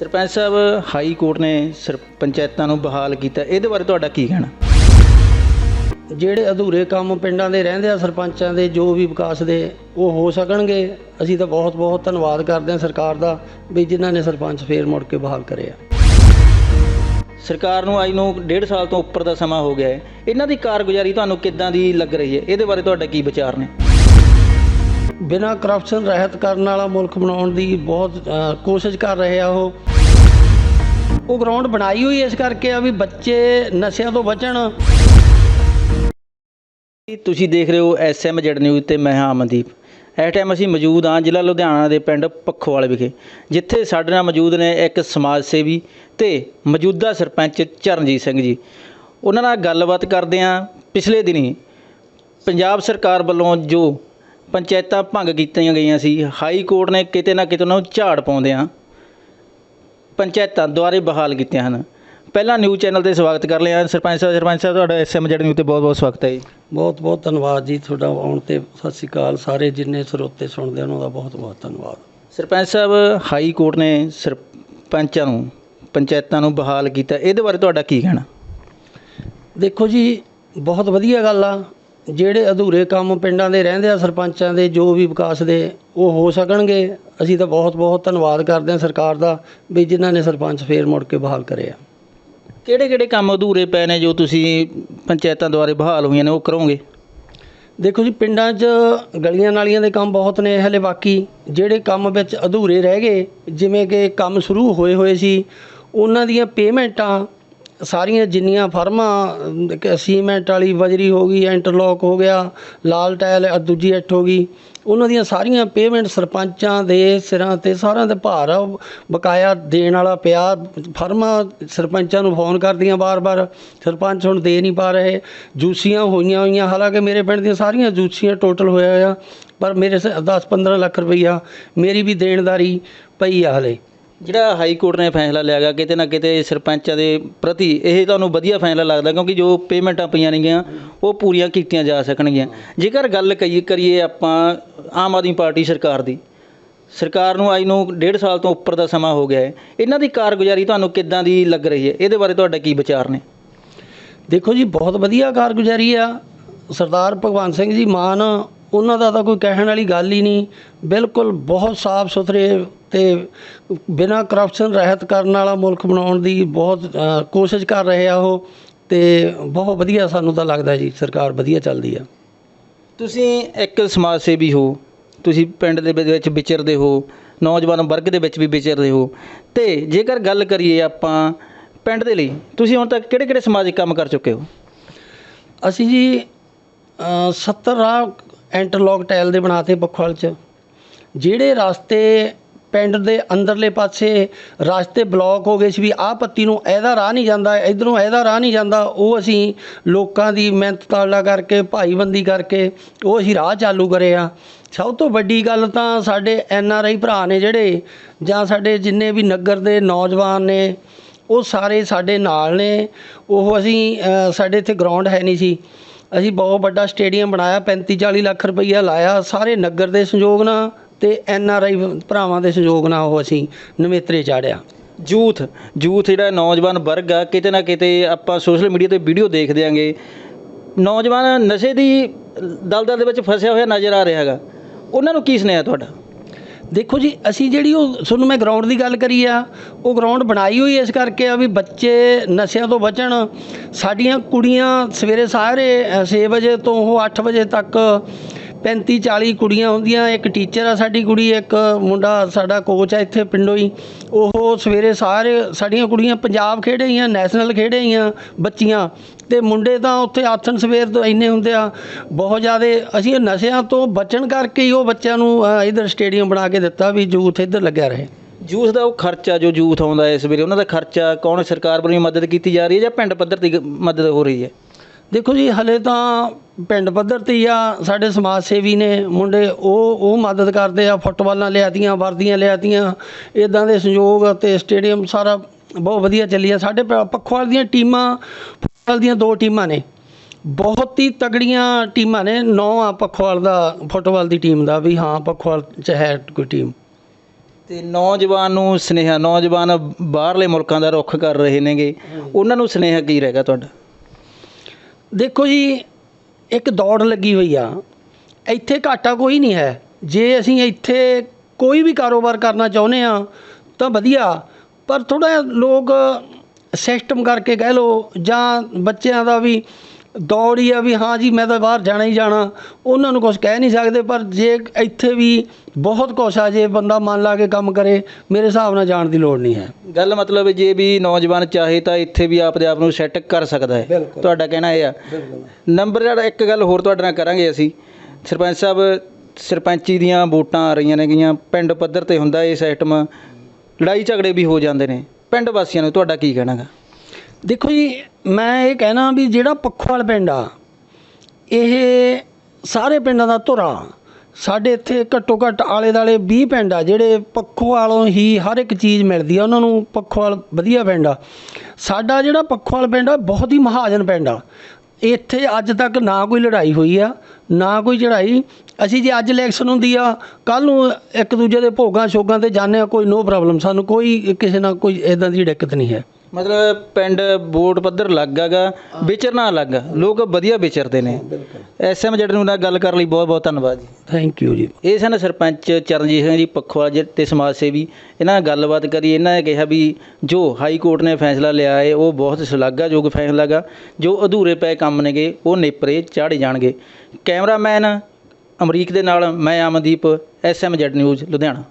ਸਰਪੰਚ ਸਾਹਿਬ high court ਨੇ ਸਰ ਪੰਚਾਇਤਾਂ ਨੂੰ ਬਹਾਲ ਕੀਤਾ। ਇਹਦੇ ਬਾਰੇ ਤੁਹਾਡਾ ਕੀ ਕਹਿਣਾ? ਜਿਹੜੇ ਅਧੂਰੇ ਕੰਮ ਪਿੰਡਾਂ ਦੇ ਰਹਿੰਦੇ ਆ ਸਰਪੰਚਾਂ ਦੇ ਜੋ ਵੀ ਵਿਕਾਸ ਦੇ ਉਹ ਹੋ ਸਕਣਗੇ। ਅਸੀਂ ਤਾਂ ਬਹੁਤ ਬਹੁਤ ਧੰਨਵਾਦ ਕਰਦੇ ਹਾਂ ਸਰਕਾਰ ਦਾ ਵੀ ਜਿਨ੍ਹਾਂ ਨੇ ਸਰਪੰਚ ਫੇਰ ਮੁੜ ਕੇ ਬਹਾਲ ਕਰਿਆ। ਸਰਕਾਰ ਨੂੰ ਆਈ ਨੂੰ ਡੇਢ ਸਾਲ ਤੋਂ ਉੱਪਰ ਦਾ ਸਮਾਂ ਹੋ ਗਿਆ ਹੈ। ਇਹਨਾਂ ਦੀ ਕਾਰਗੁਜ਼ਾਰੀ ਤੁਹਾਨੂੰ ਕਿੱਦਾਂ ਦੀ ਲੱਗ ਰਹੀ ਹੈ? ਇਹਦੇ ਬਾਰੇ ਤੁਹਾਡਾ ਕੀ ਵਿਚਾਰ ਨੇ? ਬਿਨਾਂ ਕਰਪਸ਼ਨ ਰਹਿਤ ਕਰਨ ਵਾਲਾ ਮੁਲਕ ਬਣਾਉਣ ਦੀ ਬਹੁਤ ਕੋਸ਼ਿਸ਼ ਕਰ ਰਹੇ ਆ ਉਹ। ਉਹ ਗਰਾਊਂਡ ਬਣਾਈ ਹੋਈ ਇਸ ਕਰਕੇ ਆ ਵੀ ਬੱਚੇ ਨਸ਼ਿਆਂ ਤੋਂ ਬਚਣ। ਤੁਸੀਂ ਦੇਖ ਰਹੇ ਹੋ ਐਸਐਮ ਜੈਡ ਨਿਊਜ਼ ਤੇ ਮੈਂ ਹਾਂ ਅਮਨਦੀਪ। ਇਸ ਟਾਈਮ ਅਸੀਂ ਮੌਜੂਦ ਹਾਂ ਜ਼ਿਲ੍ਹਾ ਲੁਧਿਆਣਾ ਦੇ ਪਿੰਡ ਪੱਖੋਵਾਲ ਵਿਖੇ, ਜਿੱਥੇ ਸਾਡੇ ਨਾਲ ਮੌਜੂਦ ਨੇ ਇੱਕ ਸਮਾਜ ਸੇਵੀ ਤੇ ਮੌਜੂਦਾ ਸਰਪੰਚ ਚਰਨਜੀਤ ਸਿੰਘ ਜੀ। ਉਹਨਾਂ ਨਾਲ ਗੱਲਬਾਤ ਕਰਦੇ ਹਾਂ ਪਿਛਲੇ ਦਿਨੀ ਪੰਜਾਬ ਸਰਕਾਰ ਵੱਲੋਂ ਜੋ ਪੰਚਾਇਤਾਂ ਭੰਗ ਕੀਤੀਆਂ ਗਈਆਂ ਸੀ, ਹਾਈ ਕੋਰਟ ਨੇ ਕਿਤੇ ਨਾ ਕਿਤੇ ਉਹਨਾਂ ਨੂੰ ਝਾੜ ਪਾਉਂਦਿਆਂ ਪੰਚਾਇਤਾਂ ਦੁਆਰੇ ਬਹਾਲ ਕੀਤੀਆਂ ਹਨ। ਪਹਿਲਾਂ ਨਿਊਜ਼ ਚੈਨਲ ਤੇ ਸਵਾਗਤ ਕਰ ਲਿਆ ਸਰਪੰਚ ਸਾਹਿਬ ਸਰਪੰਚ ਸਾਹਿਬ ਤੁਹਾਡਾ ਐਸਐਮ ਜੈਡ ਨਿਊਜ਼ ਤੇ ਬਹੁਤ ਬਹੁਤ ਸਵਾਗਤ ਹੈ ਜੀ। ਬਹੁਤ ਬਹੁਤ ਧੰਨਵਾਦ ਜੀ ਤੁਹਾਡਾ ਆਉਣ ਤੇ। ਸਤਿ ਸ਼੍ਰੀ ਅਕਾਲ। ਸਾਰੇ ਜਿੰਨੇ ਸਰੋਤੇ ਸੁਣਦੇ ਉਹਨਾਂ ਦਾ ਬਹੁਤ ਬਹੁਤ ਧੰਨਵਾਦ। ਸਰਪੰਚ ਸਾਹਿਬ ਹਾਈ ਕੋਰਟ ਨੇ ਸਰਪੰਚਾਂ ਨੂੰ ਪੰਚਾਇਤਾਂ ਨੂੰ ਬਹਾਲ ਕੀਤਾ। ਇਹਦੇ ਬਾਰੇ ਤੁਹਾਡਾ ਕੀ ਕਹਿਣਾ? ਦੇਖੋ ਜੀ ਬਹੁਤ ਵਧੀਆ ਗੱਲ ਆ। ਜਿਹੜੇ ਅਧੂਰੇ ਕੰਮ ਪਿੰਡਾਂ ਦੇ ਰਹਿੰਦੇ ਆ ਸਰਪੰਚਾਂ ਦੇ ਜੋ ਵੀ ਵਿਕਾਸ ਦੇ ਉਹ ਹੋ ਸਕਣਗੇ। ਅਸੀਂ ਤਾਂ ਬਹੁਤ ਬਹੁਤ ਧੰਨਵਾਦ ਕਰਦੇ ਹਾਂ ਸਰਕਾਰ ਦਾ ਵੀ ਜਿਨ੍ਹਾਂ ਨੇ ਸਰਪੰਚ ਫੇਰ ਮੁੜ ਕੇ ਬਹਾਲ ਕਰਿਆ। ਕਿਹੜੇ ਕਿਹੜੇ ਕੰਮ ਅਧੂਰੇ ਪਏ ਨੇ ਜੋ ਤੁਸੀਂ ਪੰਚਾਇਤਾਂ ਦੁਆਰੇ ਬਹਾਲ ਹੋਈਆਂ ਨੇ ਉਹ ਕਰੋਗੇ? ਦੇਖੋ ਜੀ ਪਿੰਡਾਂ 'ਚ ਗਲੀਆਂ ਨਾਲੀਆਂ ਦੇ ਕੰਮ ਬਹੁਤ ਨੇ ਹਲੇ ਬਾਕੀ ਜਿਹੜੇ ਕੰਮ ਵਿੱਚ ਅਧੂਰੇ ਰਹਿ ਗਏ ਜਿਵੇਂ ਕਿ ਕੰਮ ਸ਼ੁਰੂ ਹੋਏ ਹੋਏ ਸੀ ਉਹਨਾਂ ਦੀਆਂ ਪੇਮੈਂਟਾਂ ਸਾਰੀਆਂ ਜਿੰਨੀਆਂ ਫਰਮਾਂ ਸੀਮੈਂਟ ਵਾਲੀ ਬਜਰੀ ਹੋ ਗਈ, ਇੰਟਰਲੋਕ ਹੋ ਗਿਆ, ਲਾਲ ਟਾਇਲ ਦੂਜੀ ਇੱਟ ਹੋ ਗਈ, ਉਹਨਾਂ ਦੀਆਂ ਸਾਰੀਆਂ ਪੇਮੈਂਟ ਸਰਪੰਚਾਂ ਦੇ ਸਿਰਾਂ ਤੇ ਸਾਰਿਆਂ ਦੇ ਭਾਰ ਆ ਉਹ ਬਕਾਇਆ ਦੇਣ ਵਾਲਾ ਪਿਆ, ਫਰਮਾਂ ਸਰਪੰਚਾਂ ਨੂੰ ਫੋਨ ਕਰਦੀਆਂ ਵਾਰ ਵਾਰ ਸਰਪੰਚ ਹੁਣ ਦੇ ਨਹੀਂ ਪਾ ਰਹੇ, ਜੂਸੀਆਂ ਹੋਈਆਂ ਹੋਈਆਂ, ਹਾਲਾਂਕਿ ਮੇਰੇ ਪਿੰਡ ਦੀਆਂ ਸਾਰੀਆਂ ਜੂਸੀਆਂ ਟੋਟਲ ਹੋਇਆ ਆ ਪਰ ਮੇਰੇ 10-15 ਲੱਖ ਰੁਪਈਆ ਮੇਰੀ ਵੀ ਦੇਣਦਾਰੀ ਪਈ ਆ ਹਲੇ। ਜਿਹੜਾ ਹਾਈ ਕੋਰਟ ਨੇ ਫੈਸਲਾ ਲਿਆ ਗਾ, ਕਿਤੇ ਨਾ ਕਿਤੇ ਸਰਪੰਚਾਂ ਦੇ ਪ੍ਰਤੀ ਇਹ ਤੁਹਾਨੂੰ ਵਧੀਆ ਫੈਸਲਾ ਲੱਗਦਾ, ਕਿਉਂਕਿ ਜੋ ਪੇਮੈਂਟਾਂ ਪਈਆਂ ਨੇਗੀਆਂ ਉਹ ਪੂਰੀਆਂ ਕੀਤੀਆਂ ਜਾ ਸਕਣਗੀਆਂ। ਜੇਕਰ ਗੱਲ ਕਈ, ਕਰੀਏ ਆਪਾਂ ਆਮ ਆਦਮੀ ਪਾਰਟੀ ਸਰਕਾਰ ਦੀ, ਸਰਕਾਰ ਨੂੰ ਆਈ ਨੂੰ ਡੇਢ ਸਾਲ ਤੋਂ ਉੱਪਰ ਦਾ ਸਮਾਂ ਹੋ ਗਿਆ ਹੈ। ਇਹਨਾਂ ਦੀ ਕਾਰਗੁਜ਼ਾਰੀ ਤੁਹਾਨੂੰ ਕਿੱਦਾਂ ਦੀ ਲੱਗ ਰਹੀ ਹੈ? ਇਹਦੇ ਬਾਰੇ ਤੁਹਾਡਾ ਕੀ ਵਿਚਾਰ ਨੇ? ਦੇਖੋ ਜੀ, ਬਹੁਤ ਵਧੀਆ ਕਾਰਗੁਜ਼ਾਰੀ ਆ। ਸਰਦਾਰ ਭਗਵੰਤ ਸਿੰਘ ਜੀ ਮਾਨ, ਉਹਨਾਂ ਦਾ ਤਾਂ ਕੋਈ ਕਹਿਣ ਵਾਲੀ ਗੱਲ ਹੀ ਨਹੀਂ। ਬਿਲਕੁਲ ਬਹੁਤ ਸਾਫ਼ ਸੁਥਰੇ ਤੇ ਬਿਨਾਂ ਕਰਪਸ਼ਨ ਰਹਿਤ ਕਰਨ ਵਾਲਾ ਮੁਲਕ ਬਣਾਉਣ ਦੀ ਬਹੁਤ ਕੋਸ਼ਿਸ਼ ਕਰ ਰਹੇ ਆ ਉਹ ਤੇ ਬਹੁਤ ਵਧੀਆ ਸਾਨੂੰ ਤਾਂ ਲੱਗਦਾ ਜੀ ਸਰਕਾਰ ਵਧੀਆ ਚੱਲਦੀ ਆ। ਤੁਸੀਂ ਇੱਕ ਸਮਾਜ ਸੇਵੀ ਹੋ ਤੁਸੀਂ ਪਿੰਡ ਦੇ ਵਿੱਚ ਵਿਚਰਦੇ ਹੋ ਨੌਜਵਾਨ ਵਰਗ ਦੇ ਵਿੱਚ ਵੀ ਵਿਚਰਦੇ ਹੋ ਤੇ ਜੇਕਰ ਗੱਲ ਕਰੀਏ ਆਪਾਂ ਪਿੰਡ ਦੇ ਲਈ ਤੁਸੀਂ ਹੁਣ ਤੱਕ ਕਿਹੜੇ ਕਿਹੜੇ ਸਮਾਜਿਕ ਕੰਮ ਕਰ ਚੁੱਕੇ ਹੋ? ਅਸੀਂ ਜੀ ਅ, 70 ਰਾਹ ਇੰਟਰਲੋਕ ਟਾਇਲ ਦੇ ਬਣਾਤੇ ਪਖਵਾਲ ਚ। ਜਿਹੜੇ ਰਸਤੇ ਪਿੰਡ ਦੇ ਅੰਦਰਲੇ ਪਾਸੇ ਰਸਤੇ ਬਲੌਕ ਹੋ ਗਏ ਸੀ ਵੀ ਆਹ ਪੱਤੀ ਨੂੰ ਇਹਦਾ ਰਾਹ ਨਹੀਂ ਜਾਂਦਾ, ਇਧਰੋਂ ਇਹਦਾ ਰਾਹ ਨਹੀਂ ਜਾਂਦਾ, ਉਹ ਅਸੀਂ ਲੋਕਾਂ ਦੀ ਮਿਹਨਤ ਤਾਲਾ ਕਰਕੇ, ਭਾਈਬੰਦੀ ਕਰਕੇ ਉਹ ਅਸੀਂ ਰਾਹ ਚਾਲੂ ਕਰੇ ਆ। ਸਭ ਤੋਂ ਵੱਡੀ ਗੱਲ ਤਾਂ ਸਾਡੇ ਐਨ ਆਰ ਆਈ ਭਰਾ ਨੇ ਜਿਹੜੇ ਜਾਂ ਸਾਡੇ ਜਿੰਨੇ ਵੀ ਨਗਰ ਦੇ ਨੌਜਵਾਨ ਨੇ, ਉਹ ਸਾਰੇ ਸਾਡੇ ਨਾਲ ਨੇ। ਉਹ ਅਸੀਂ ਸਾਡੇ ਇੱਥੇ ਗਰਾਊਂਡ ਹੈ ਨਹੀਂ ਸੀ। ਅਸੀਂ ਬਹੁਤ ਵੱਡਾ ਸਟੇਡੀਅਮ ਬਣਾਇਆ 35 40 ਲੱਖ ਰੁਪਈਆ ਲਾਇਆ, ਸਾਰੇ ਨਗਰ ਦੇ ਸੰਯੋਗ ਨਾਲ। ਤੇ ਐਨ ਆਰ ਆਈ ਭਰਾਵਾਂ ਦੇ ਸੰਯੋਗ ਨਾਲ ਉਹ ਅਸੀਂ ਨਵੇਤਰੇ ਚਾੜਿਆ। ਯੂਥ ਯੂਥ ਜਿਹੜਾ ਨੌਜਵਾਨ ਵਰਗ ਆ ਕਿਤੇ ਨਾ ਕਿਤੇ ਆਪਾਂ ਸੋਸ਼ਲ ਮੀਡੀਆ ਤੇ ਵੀਡੀਓ ਦੇਖਦੇ ਆਂਗੇ। ਨੌਜਵਾਨ ਨਸ਼ੇ ਦੀ ਦਲਦਲ ਦੇ ਵਿੱਚ ਫਸਿਆ ਹੋਇਆ ਨਜ਼ਰ ਆ ਰਿਹਾ ਹੈਗਾ। ਉਹਨਾਂ ਨੂੰ ਕੀ ਸੁਨੇਹਾ ਤੁਹਾਡਾ? ਦੇਖੋ ਜੀ ਅਸੀਂ ਜਿਹੜੀ ਉਹ ਤੁਹਾਨੂੰ ਮੈਂ ਗਰਾਊਂਡ ਦੀ ਗੱਲ ਕਰੀ ਆ ਉਹ ਗਰਾਊਂਡ ਬਣਾਈ ਹੋਈ ਇਸ ਕਰਕੇ ਆ ਵੀ ਬੱਚੇ ਨਸ਼ਿਆਂ ਤੋਂ ਬਚਣ। ਸਾਡੀਆਂ ਕੁੜੀਆਂ ਸਵੇਰੇ ਸਾਰੇ 6 ਵਜੇ ਤੋਂ ਉਹ 8 ਵਜੇ ਤੱਕ 35 40 ਕੁੜੀਆਂ ਹੁੰਦੀਆਂ ਇੱਕ ਟੀਚਰ ਆ ਸਾਡੀ ਕੁੜੀ ਇੱਕ ਮੁੰਡਾ ਸਾਡਾ ਕੋਚ ਆ ਇੱਥੇ ਪਿੰਡੋਂ ਹੀ। ਉਹ ਸਵੇਰੇ ਸਾਰੇ ਸਾਡੀਆਂ ਕੁੜੀਆਂ ਪੰਜਾਬ ਖੇਡੇ ਆਈਆਂ ਨੈਸ਼ਨਲ ਖੇਡੇ ਆਈਆਂ ਬੱਚੀਆਂ। ਤੇ ਮੁੰਡੇ ਤਾਂ ਉੱਥੇ ਆਥਣ ਸਵੇਰ ਤੋਂ ਇੰਨੇ ਹੁੰਦੇ ਆ ਬਹੁਤ ਜ਼ਿਆਦੇ ਅਸੀਂ ਨਸ਼ਿਆਂ ਤੋਂ ਬਚਣ ਕਰਕੇ ਹੀ ਉਹ ਬੱਚਿਆਂ ਨੂੰ ਅ, ਇੱਧਰ ਸਟੇਡੀਅਮ ਬਣਾ ਕੇ ਦਿੱਤਾ ਵੀ ਯੂਥ ਇੱਧਰ ਲੱਗਿਆ ਰਹੇ। ਯੂਥ ਦਾ ਉਹ ਖਰਚਾ ਜੋ ਯੂਥ ਆਉਂਦਾ ਹੈ ਇਸ ਵੇਲੇ ਉਹਨਾਂ ਦਾ ਖਰਚਾ ਕੌਣ ਸਰਕਾਰ ਵੱਲੋਂ ਮਦਦ ਕੀਤੀ ਜਾ ਰਹੀ ਹੈ ਜਾਂ ਪਿੰਡ ਪੱਧਰ ਤੇ ਮਦਦ ਹੋ ਰਹੀ ਹੈ? ਦੇਖੋ ਜੀ ਹਲੇ ਤਾਂ ਪਿੰਡ ਪੱਧਰ ਤੇ ਹੀ ਆ ਸਾਡੇ ਸਮਾਜ ਸੇਵੀ ਨੇ ਮੁੰਡੇ ਉਹ ਉਹ ਮਦਦ ਕਰਦੇ ਆ ਫੁੱਟਬਾਲਾਂ ਲਿਆਤੀਆਂ ਵਰਦੀਆਂ ਲਿਆਤੀਆਂ ਇਦਾਂ ਦੇ ਸੰਯੋਗ ਤੇ ਸਟੇਡੀਅਮ ਸਾਰਾ ਬਹੁਤ ਵਧੀਆ ਚੱਲੀ ਆ। ਸਾਡੇ ਪੱਖੋਵਾਲ ਦੀਆਂ ਟੀਮਾਂ ਫੁੱਟਬਾਲ ਦੀਆਂ ਦੋ ਟੀਮਾਂ ਨੇ। ਬਹੁਤ ਹੀ ਤਗੜੀਆਂ ਟੀਮਾਂ ਨੇ ਨੌ ਆ ਪੱਖੋਵਾਲ ਦਾ ਫੁੱਟਬਾਲ ਦੀ ਟੀਮ ਦਾ ਵੀ ਹਾਂ ਪੱਖੋਵਾਲ ਚ ਹੈ ਕੋਈ ਟੀਮ। ਤੇ ਨੌਜਵਾਨ ਨੂੰ ਸੁਨੇਹਾ ਨੌਜਵਾਨ ਬਾਹਰਲੇ ਮੁਲਕਾਂ ਦਾ ਰੁੱਖ ਕਰ ਰਹੇ ਨੇਗੇ। ਉਹਨਾਂ ਨੂੰ ਸੁਨੇਹਾ ਕੀ ਰਹੇਗਾ ਤੁਹਾਡਾ? ਦੇਖੋ ਜੀ, ਇੱਕ ਦੌੜ ਲੱਗੀ ਹੋਈ ਆ। ਇੱਥੇ ਘਾਟਾ ਕੋਈ ਨਹੀਂ ਹੈ। ਜੇ ਅਸੀਂ ਇੱਥੇ ਕੋਈ ਵੀ ਕਾਰੋਬਾਰ ਕਰਨਾ ਚਾਹੁੰਦੇ ਹਾਂ, ਤਾਂ ਵਧੀਆ। ਪਰ ਥੋੜ੍ਹਾ ਜਿਹਾ ਲੋਕ ਸਿਸਟਮ ਕਰਕੇ ਕਹਿ ਲਓ ਜਾਂ ਬੱਚਿਆਂ ਦਾ ਵੀ ਦੌੜ ਹੀ ਆ ਵੀ ਹਾਂ ਜੀ ਮੈਂ ਤਾਂ ਬਾਹਰ ਜਾਣਾ ਹੀ ਜਾਣਾ। ਉਹਨਾਂ ਨੂੰ ਕੁਝ ਕਹਿ ਨਹੀਂ ਸਕਦੇ ਪਰ ਜੇ ਇੱਥੇ ਵੀ ਬਹੁਤ ਕੁਛ ਆ ਜੇ ਬੰਦਾ ਮਨ ਲਾ ਕੇ ਕੰਮ ਕਰੇ ਮੇਰੇ ਹਿਸਾਬ ਨਾਲ ਜਾਣ ਦੀ ਲੋੜ ਨਹੀਂ ਹੈ। ਗੱਲ ਮਤਲਬ ਜੇ ਵੀ ਨੌਜਵਾਨ ਚਾਹੇ ਤਾਂ ਇੱਥੇ ਵੀ ਆਪਦੇ ਆਪ ਨੂੰ ਸੈੱਟ ਕਰ ਸਕਦਾ ਹੈ। ਤੁਹਾਡਾ ਕਹਿਣਾ ਇਹ ਆ। ਨੰਬਰ ਜਿਹੜਾ ਇੱਕ ਗੱਲ ਹੋਰ ਤੁਹਾਡੇ ਨਾਲ ਕਰਾਂਗੇ ਅਸੀਂ। ਸਰਪੰਚ ਸਾਹਿਬ ਸਰਪੰਚੀ ਦੀਆਂ ਵੋਟਾਂ ਆ ਰਹੀਆਂ ਨੇਗੀਆਂ। ਪਿੰਡ ਪੱਧਰ ਤੇ ਹੁੰਦਾ ਇਹ ਸਿਸਟਮ ਲੜਾਈ ਝਗੜੇ ਵੀ ਹੋ ਜਾਂਦੇ ਨੇ। ਪਿੰਡ ਵਾਸੀਆਂ ਨੂੰ ਤੁਹਾਡਾ ਕੀ ਕਹਿਣਾਗਾ ਦੇਖੋ ਜੀ, ਮੈਂ ਇਹ ਕਹਿਣਾ ਵੀ ਜਿਹੜਾ ਪੱਖੋਵਾਲ ਪਿੰਡ ਆ, ਇਹ ਸਾਰੇ ਪਿੰਡਾਂ ਦਾ ਧੁਰਾ। ਸਾਡੇ ਇੱਥੇ ਘੱਟੋ ਘੱਟ ਆਲੇ ਦੁਆਲੇ ਵੀਹ ਪਿੰਡ ਆ, ਜਿਹੜੇ ਪੱਖੋਵਾਲੋਂ ਹੀ ਹਰ ਇੱਕ ਚੀਜ਼ ਮਿਲਦੀ ਆ, ਉਹਨਾਂ ਨੂੰ ਪੱਖੋਵਾਲ ਵਧੀਆ ਪਿੰਡ ਆ। ਸਾਡਾ ਜਿਹੜਾ ਪੱਖੋਵਾਲ ਪਿੰਡ ਆ ਬਹੁਤ ਹੀ ਮਹਾਜਨ ਪਿੰਡ ਆ। ਇੱਥੇ ਅੱਜ ਤੱਕ ਨਾ ਕੋਈ ਲੜਾਈ ਹੋਈ ਆ, ਨਾ ਕੋਈ ਚੜਾਈ ਅਸੀਂ ਜੇ ਅੱਜ ਇਲੈਕਸ਼ਨ ਹੁੰਦੀ ਆ ਕੱਲ ਨੂੰ ਇੱਕ ਦੂਜੇ ਦੇ ਭੋਗਾਂ ਸ਼ੋਗਾਂ ਤੇ ਜਾਂਦੇ ਆ, ਕੋਈ ਨੋ ਪ੍ਰੋਬਲਮ ਸਾਨੂੰ ਕੋਈ ਕਿਸੇ ਨਾਲ ਕੋਈ ਇਦਾਂ ਦੀ ਦਿੱਕਤ ਨਹੀਂ ਹੈ। ਮਤਲਬ ਪਿੰਡ ਵੋਟ ਪੱਧਰ ਲੱਗਾਗਾ ਵਿਚਰਨਾ ਅਲੱਗ ਆ ਲੋਕ ਵਧੀਆ ਵਿਚਰਦੇ ਨੇ। ਐਸਐਮ ਜੱਟ ਨੂੰ ਨਾਲ ਗੱਲ ਕਰਨ ਲਈ ਬਹੁਤ ਬਹੁਤ ਧੰਨਵਾਦ ਜੀ। ਥੈਂਕ ਯੂ ਜੀ। ਇਹ ਸਨ ਸਰਪੰਚ ਚਰਨਜੀਤ ਸਿੰਘ ਜੀ ਪੱਖੋਵਾਲ ਜੀ ਤੇ ਸਮਾਜ ਸੇਵੀ। ਇਹਨਾਂ ਨਾਲ ਗੱਲਬਾਤ ਕਰੀ ਇਹਨਾਂ ਨੇ ਕਿਹਾ ਵੀ ਜੋ ਹਾਈ ਕੋਰਟ ਨੇ ਫੈਸਲਾ ਲਿਆ ਹੈ ਉਹ ਬਹੁਤ ਸ਼ਲਾਘਾਯੋਗ ਫੈਸਲਾ ਗਾ ਜੋ ਅਧੂਰੇ ਪਏ ਕੰਮ ਨੇਗੇ ਉਹ ਨੇਪਰੇ ਚਾੜੇ ਜਾਣਗੇ। ਕੈਮਰਾਮੈਨ ਅਮਰੀਕ ਦੇ ਨਾਲ ਮੈਂ Amandeep SM Z news Ludhiana.